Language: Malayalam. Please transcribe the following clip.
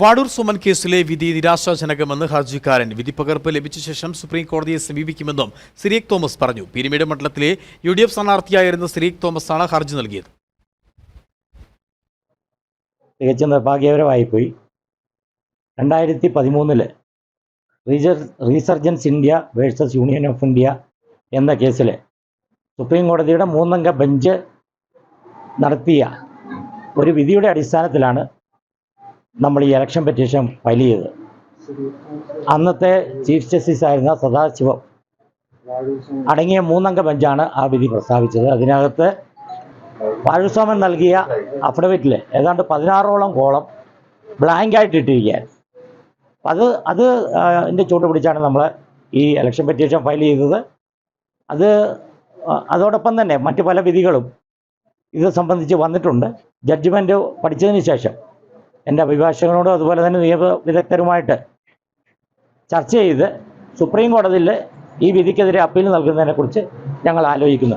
വാടൂർ സുമൻ കേസിലെ വിധി നിരാശാജനകമെന്ന് ഹർജിക്കാരൻ വിധിപ്പകർപ്പ് ലഭിച്ച ശേഷം സുപ്രീം കോടതിയെ സമീപിക്കുമെന്നും സിറിയക് തോമസ് പറഞ്ഞു. പിരിമേട് മണ്ഡലത്തിലെ യു ഡി എഫ് സ്ഥാനാർത്ഥിയായിരുന്ന സിറിയക് തോമസാണ് ഹർജി നൽകിയത്. തികച്ചും നിർഭാഗ്യകരമായിപ്പോയി. രണ്ടായിരത്തി പതിമൂന്നിൽ resurgence India versus union of India എന്ന കേസിൽ സുപ്രീം കോടതിയുടെ മൂന്നംഗ ബെഞ്ച് നടത്തിയ ഒരു വിധിയുടെ അടിസ്ഥാനത്തിലാണ് നമ്മൾ ഈ ഇലക്ഷൻ പെറ്റീഷൻ ഫയൽ ചെയ്തത്. അന്നത്തെ ചീഫ് ജസ്റ്റിസ് ആയിരുന്ന സദാശിവം അടങ്ങിയ മൂന്നംഗ ബെഞ്ചാണ് ആ വിധി പ്രസ്താവിച്ചത്. അതിനകത്ത് പാഴുസ്വാമൻ നൽകിയ അഫിഡവിറ്റിൽ ഏതാണ്ട് പതിനാറോളം കോളം ബ്ലാങ്ക് ആയിട്ട് ഇട്ടിരിക്കുകയാണ്. അത് അത് എന്റെ ചൂട്ട് ചൂട് പിടിച്ചാണ് നമ്മൾ ഈ ഇലക്ഷൻ പെറ്റീഷൻ ഫയൽ ചെയ്തത്. അത് അതോടൊപ്പം തന്നെ മറ്റ് പല വിധികളും ഇത് സംബന്ധിച്ച് വന്നിട്ടുണ്ട്. ജഡ്ജ്മെന്റ് പഠിച്ചതിന് ശേഷം എന്റെ അഭിഭാഷകനോടും അതുപോലെ തന്നെ നിയമ വിദഗ്ധരുമായിട്ട് ചർച്ച ചെയ്ത് സുപ്രീം കോടതിയിൽ ഈ വിധിക്കെതിരെ അപ്പീൽ നൽകുന്നതിനെക്കുറിച്ച് ഞങ്ങൾ ആലോചിക്കുന്നു.